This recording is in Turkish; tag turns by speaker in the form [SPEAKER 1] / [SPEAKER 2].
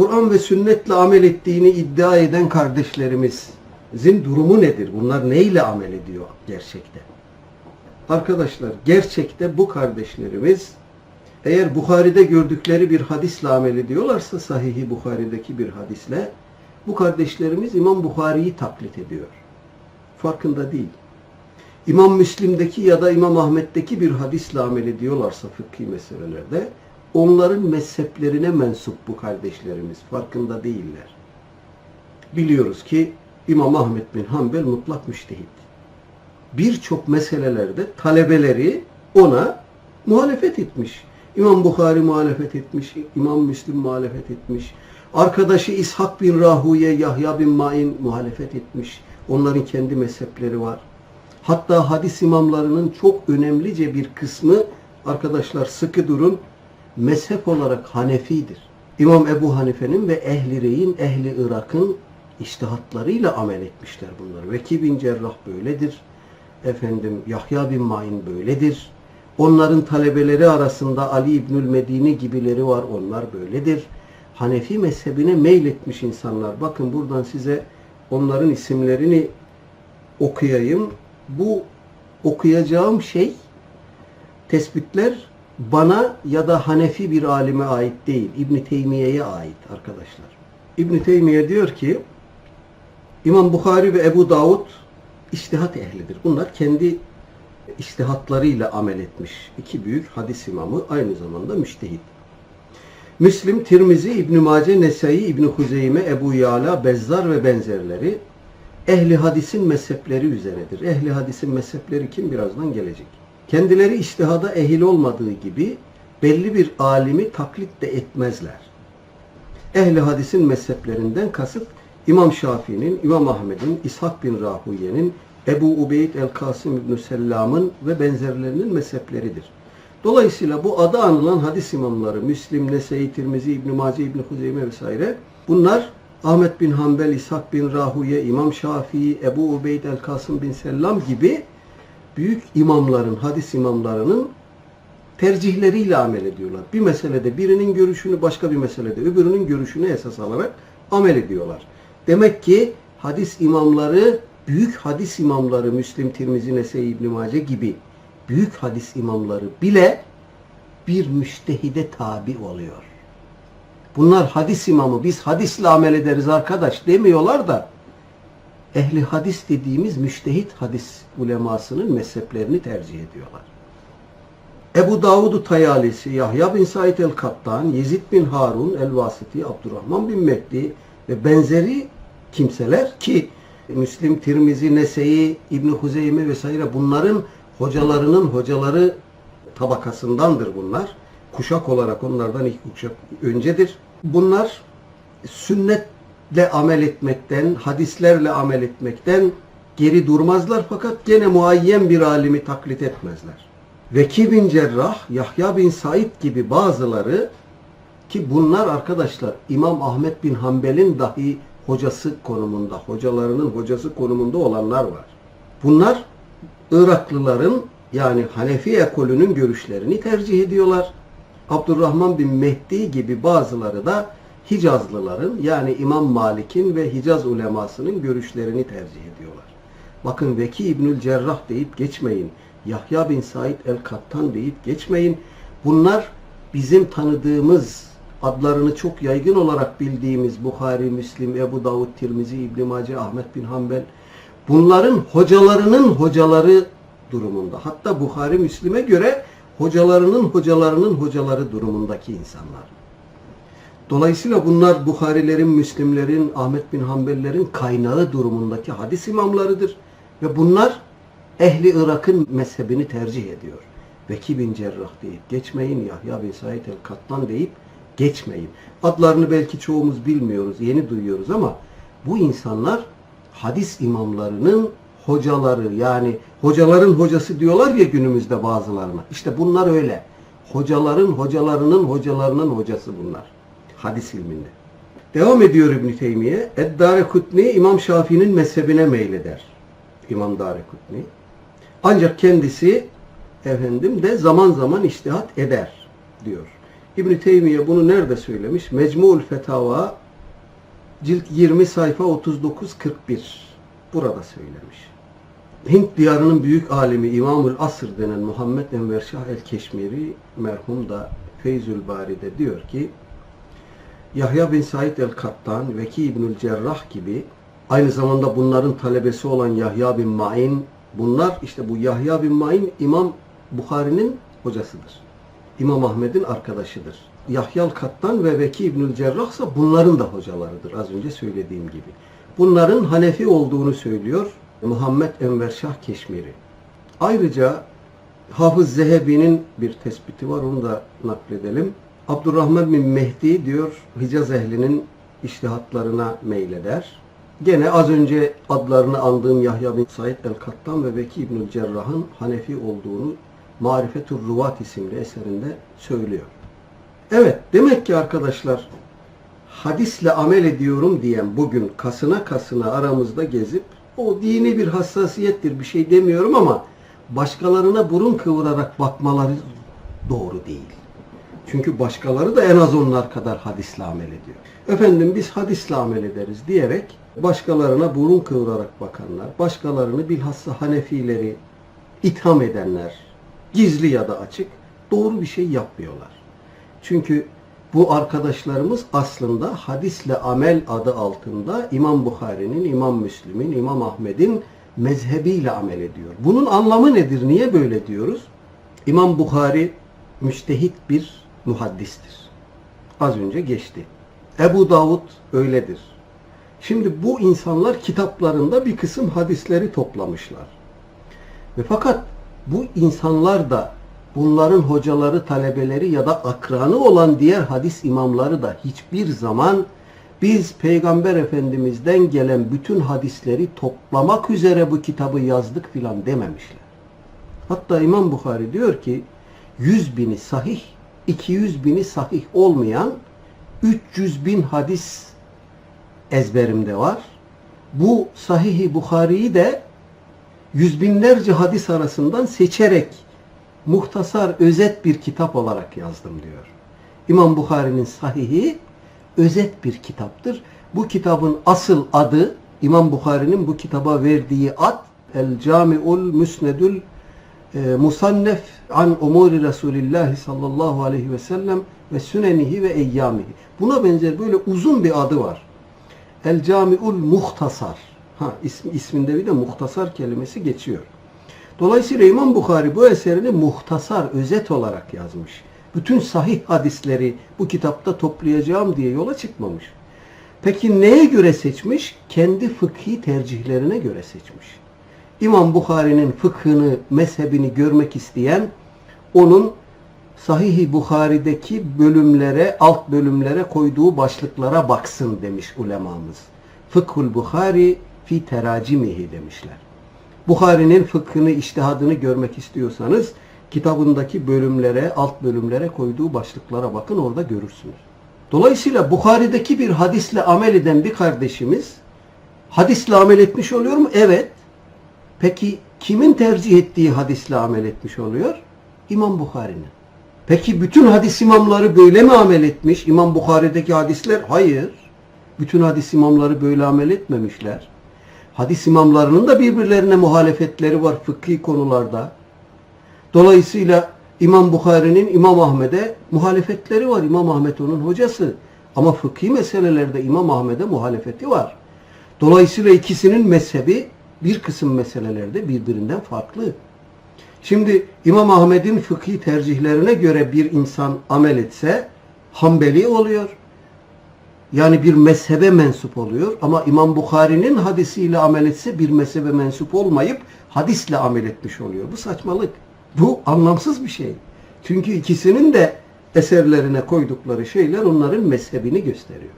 [SPEAKER 1] Kur'an ve sünnetle amel ettiğini iddia eden kardeşlerimizin durumu nedir? Bunlar neyle amel ediyor gerçekte? Arkadaşlar gerçekte bu kardeşlerimiz eğer Bukhari'de gördükleri bir hadisle amel ediyorlarsa Sahih-i Bukhari'deki bir hadisle bu kardeşlerimiz İmam Bukhari'yi taklit ediyor. Farkında değil. İmam Müslim'deki ya da İmam Ahmet'teki bir hadisle amel ediyorlarsa fıkhi meselelerde onların mezheplerine mensup bu kardeşlerimiz. Farkında değiller. Biliyoruz ki İmam Ahmet bin Hanbel mutlak müştehit. Birçok meselelerde talebeleri ona muhalefet etmiş. İmam Bukhari muhalefet etmiş, İmam Müslim muhalefet etmiş. Arkadaşı İshak bin Rahuye, Yahya bin Ma'in muhalefet etmiş. Onların kendi mezhepleri var. Hatta hadis imamlarının çok önemlice bir kısmı arkadaşlar sıkı durun mezhep olarak Hanefidir. İmam Ebu Hanife'nin ve Ehli Rey'in, Ehli Irak'ın iştihatlarıyla amel etmişler bunlar. Veki bin Cerrah böyledir. Efendim Yahya bin Ma'in böyledir. Onların talebeleri arasında Ali İbnül Medini gibileri var. Onlar böyledir. Hanefi mezhebine meyletmiş insanlar. Bakın buradan size onların isimlerini okuyayım. Bu okuyacağım şey tespitler bana ya da Hanefi bir alime ait değil. İbn Teymiye'ye ait arkadaşlar. İbn Teymiye diyor ki İmam Bukhari ve Ebu Davud iştihat ehlidir. Bunlar kendi iştihatlarıyla amel etmiş. iki büyük hadis imamı aynı zamanda müştehit. Müslim, Tirmizi, İbn Mace, Nesai, İbn Huzeyme, Ebu Yala, Bezzar ve benzerleri ehli hadisin mezhepleri üzeredir. Ehli hadisin mezhepleri kim birazdan gelecek. Kendileri iştihada ehil olmadığı gibi belli bir alimi taklit de etmezler. Ehli hadisin mezheplerinden kasıt İmam Şafii'nin, İmam Ahmed'in, İshak bin Rahuye'nin, Ebu Ubeyd el-Kasım İbn Sellam'ın ve benzerlerinin mezhepleridir. Dolayısıyla bu adı anılan hadis imamları Müslim, Nesai, Tirmizi, İbn Mace, İbn Huzeyme vesaire bunlar Ahmet bin Hanbel, İshak bin Rahuye, İmam Şafii, Ebu Ubeyd el-Kasım bin Sellam gibi büyük imamların, hadis imamlarının tercihleriyle amel ediyorlar. Bir meselede birinin görüşünü başka bir meselede öbürünün görüşünü esas alarak amel ediyorlar. Demek ki hadis imamları, büyük hadis imamları Müslim, Tirmizi, Nesai, İbn Mace gibi büyük hadis imamları bile bir müştehide tabi oluyor. Bunlar hadis imamı, biz hadisle amel ederiz arkadaş demiyorlar da ehli hadis dediğimiz müştehit hadis ulemasının mezheplerini tercih ediyorlar. Ebu Davud Tayalisi, Yahya bin Said el-Kattan, Yezid bin Harun el-Vasiti, Abdurrahman bin Mehdi ve benzeri kimseler ki Müslim, Tirmizi, Nese'yi, İbn Huzeyme vesaire bunların hocalarının hocaları tabakasındandır bunlar. Kuşak olarak onlardan ilk kuşak öncedir. Bunlar sünnetle amel etmekten, hadislerle amel etmekten geri durmazlar fakat gene muayyen bir alimi taklit etmezler. Veki bin Cerrah, Yahya bin Said gibi bazıları ki bunlar arkadaşlar İmam Ahmet bin Hanbel'in dahi hocası konumunda, hocalarının hocası konumunda olanlar var. Bunlar Iraklıların yani Hanefi ekolünün görüşlerini tercih ediyorlar. Abdurrahman bin Mehdi gibi bazıları da Hicazlıların yani İmam Malik'in ve Hicaz ulemasının görüşlerini tercih ediyorlar. Bakın Veki İbnül Cerrah deyip geçmeyin. Yahya bin Said el-Kattan deyip geçmeyin. Bunlar bizim tanıdığımız, adlarını çok yaygın olarak bildiğimiz Bukhari, Müslim, Ebu Davud, Tirmizi, İbn Mace, Ahmet bin Hanbel bunların hocalarının hocaları durumunda. Hatta Bukhari, Müslim'e göre hocalarının hocalarının hocaları durumundaki insanlar. Dolayısıyla bunlar Bukharilerin, Müslimlerin, Ahmet bin Hanbellerin kaynağı durumundaki hadis imamlarıdır. Ve bunlar ehli Irak'ın mezhebini tercih ediyor. Veki bin Cerrah deyip geçmeyin, Yahya bin Said el-Kattan deyip geçmeyin. Adlarını belki çoğumuz bilmiyoruz, yeni duyuyoruz ama bu insanlar hadis imamlarının hocaları yani hocaların hocası diyorlar ya günümüzde bazılarına. İşte bunlar öyle. Hocaların hocalarının hocalarının hocası bunlar. Hadis ilminde. Devam ediyor İbn Teymiye. Eddare Kutni İmam Şafii'nin mezhebine meyleder. İmam Dare Kutni. Ancak kendisi efendim de zaman zaman iştihat eder diyor. İbn Teymiye bunu nerede söylemiş? Mecmu'ul Fetava cilt 20 sayfa 39 41 burada söylemiş. Hint diyarının büyük alimi İmamül Asr denen Muhammed Enver Şah el-Keşmiri merhum da Feyzül Bari'de diyor ki Yahya bin Said el-Kattan, Veki İbnül Cerrah gibi aynı zamanda bunların talebesi olan Yahya bin Ma'in bunlar işte bu Yahya bin Ma'in İmam Bukhari'nin hocasıdır. İmam Ahmed'in arkadaşıdır. Yahya el-Kattan ve Veki İbnül Cerrah ise bunların da hocalarıdır az önce söylediğim gibi. Bunların Hanefi olduğunu söylüyor Muhammed Enver Şah Keşmiri. Ayrıca Hafız Zehebi'nin bir tespiti var onu da nakledelim. Abdurrahman bin Mehdi diyor Hicaz ehlinin iştihatlarına meyleder. Gene az önce adlarını andığım Yahya bin Said el-Kattan ve Veki İbnül Cerrah'ın Hanefi olduğunu Marifetur Ruvat isimli eserinde söylüyor. Evet demek ki arkadaşlar hadisle amel ediyorum diyen bugün kasına kasına aramızda gezip o dini bir hassasiyettir bir şey demiyorum ama başkalarına burun kıvırarak bakmaları doğru değil. Çünkü başkaları da en az onlar kadar hadisle amel ediyor. Efendim biz hadisle amel ederiz diyerek başkalarına burun kıvırarak bakanlar, başkalarını bilhassa Hanefileri itham edenler, gizli ya da açık doğru bir şey yapmıyorlar. Çünkü bu arkadaşlarımız aslında hadisle amel adı altında İmam Bukhari'nin, İmam Müslim'in, İmam Ahmed'in mezhebiyle amel ediyor. Bunun anlamı nedir? Niye böyle diyoruz? İmam Bukhari müstehit bir muhaddistir. Az önce geçti. Ebu Davud öyledir. Şimdi bu insanlar kitaplarında bir kısım hadisleri toplamışlar. Ve fakat bu insanlar da bunların hocaları, talebeleri ya da akranı olan diğer hadis imamları da hiçbir zaman biz Peygamber Efendimiz'den gelen bütün hadisleri toplamak üzere bu kitabı yazdık filan dememişler. Hatta İmam Bukhari diyor ki 100 bini sahih, 200 bini sahih olmayan 300 bin hadis ezberimde var. Bu Sahih-i Bukhari'yi de yüz binlerce hadis arasından seçerek muhtasar, özet bir kitap olarak yazdım diyor. İmam Bukhari'nin sahihi özet bir kitaptır. Bu kitabın asıl adı İmam Bukhari'nin bu kitaba verdiği ad El Cami'ul Müsnedül Musannef an umuri Resulillah sallallahu aleyhi ve sellem ve sünenihi ve eyyamihi. Buna benzer böyle uzun bir adı var. El Cami'ul Muhtasar. Ha, ismi, isminde bir de muhtasar kelimesi geçiyor. Dolayısıyla İmam Bukhari bu eserini muhtasar, özet olarak yazmış. Bütün sahih hadisleri bu kitapta toplayacağım diye yola çıkmamış. Peki neye göre seçmiş? Kendi fıkhi tercihlerine göre seçmiş. İmam Bukhari'nin fıkhını, mezhebini görmek isteyen onun Sahih-i Bukhari'deki bölümlere, alt bölümlere koyduğu başlıklara baksın demiş ulemamız. Fıkhul Bukhari fi teracimihi demişler. Bukhari'nin fıkhını, iştihadını görmek istiyorsanız kitabındaki bölümlere, alt bölümlere koyduğu başlıklara bakın orada görürsünüz. Dolayısıyla Bukhari'deki bir hadisle amel eden bir kardeşimiz hadisle amel etmiş oluyor mu? Evet. Peki kimin tercih ettiği hadisle amel etmiş oluyor? İmam Bukhari'nin. Peki bütün hadis imamları böyle mi amel etmiş? İmam Bukhari'deki hadisler? Hayır. Bütün hadis imamları böyle amel etmemişler. Hadis imamlarının da birbirlerine muhalefetleri var fıkhi konularda. Dolayısıyla İmam Bukhari'nin İmam Ahmet'e muhalefetleri var. İmam Ahmet onun hocası. Ama fıkhi meselelerde İmam Ahmet'e muhalefeti var. Dolayısıyla ikisinin mezhebi bir kısım meselelerde birbirinden farklı. Şimdi İmam Ahmet'in fıkhi tercihlerine göre bir insan amel etse Hanbeli oluyor. Yani bir mezhebe mensup oluyor. Ama İmam Bukhari'nin hadisiyle amel etse bir mezhebe mensup olmayıp hadisle amel etmiş oluyor. Bu saçmalık. Bu anlamsız bir şey. Çünkü ikisinin de eserlerine koydukları şeyler onların mezhebini gösteriyor.